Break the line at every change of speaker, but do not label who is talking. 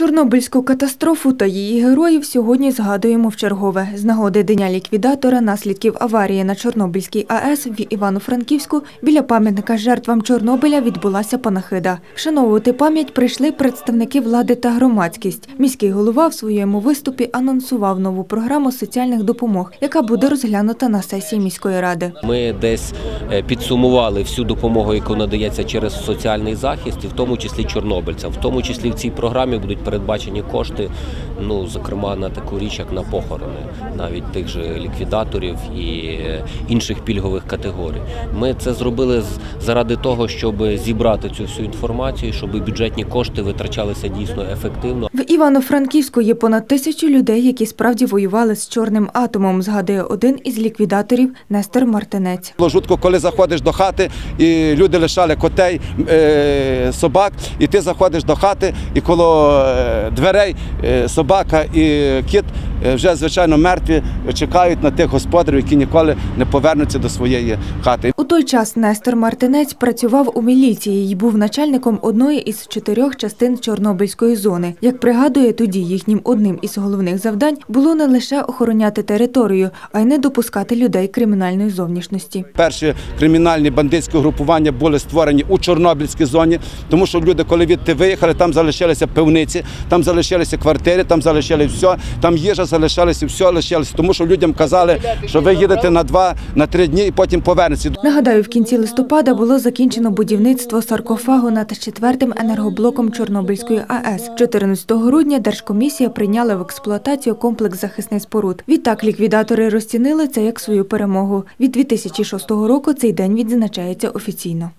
Чорнобильську катастрофу та її героїв сьогодні згадуємо в чергове. З нагоди Дня ліквідатора наслідків аварії на Чорнобильській АЕС в Івано-Франківську біля пам'ятника жертвам Чорнобиля відбулася панахида. Вшановувати пам'ять прийшли представники влади та громадськість. Міський голова в своєму виступі анонсував нову програму соціальних допомог, яка буде розглянута на сесії міської ради.
Ми десь е, підсумували всю допомогу, яку надається через соціальний захист, і в тому числі чорнобильцям. В тому числі в цій програмі будуть передбачені кошти, ну зокрема на таку річ, як на похорони, навіть тих же ліквідаторів і е, інших пільгових категорій. Ми це зробили з- заради того, щоб зібрати цю всю інформацію, щоб бюджетні кошти витрачалися дійсно ефективно.
В Івано-Франківську є понад тисячу людей, які справді воювали з чорним атомом, згадує один із ліквідаторів Нестор Мартинець.
Було жутко, коли заходиш до хати, і люди лишали котей, е, собак, і ти заходиш до хати, і коло дверей е, собака і кіт е, вже звичайно мертві, чекають на тих господарів, які ніколи не повернуться до своєї хати.
У той час Нестор Мартинець працював у міліції і був начальником одної із чотирьох частин Чорнобильської зони. Як пригадує, тоді їхнім одним із головних завдань було не лише охороняти територію, а й не допускати людей кримінальної зовнішності.
Перші кримінальні бандитські групування були створені у Чорнобильській зоні, тому що люди, коли відти виїхали, там залишилися пивниці, там залишилися квартири, там залишилися все, там їжа залишалася, все лишилося, тому що людям казали, що ви їдете на два, на три дні і потім повернеться.
Нагадаю, в кінці листопада було закінчено будівництво саркофагу над четвертим енергоблоком Чорнобильської АЕС. 14 грудня Держкомісія прийняла в експлуатацію комплекс захисних споруд. Відтак ліквідатори розцінили це як свою перемогу. Від 2006 року цей день відзначається офіційно.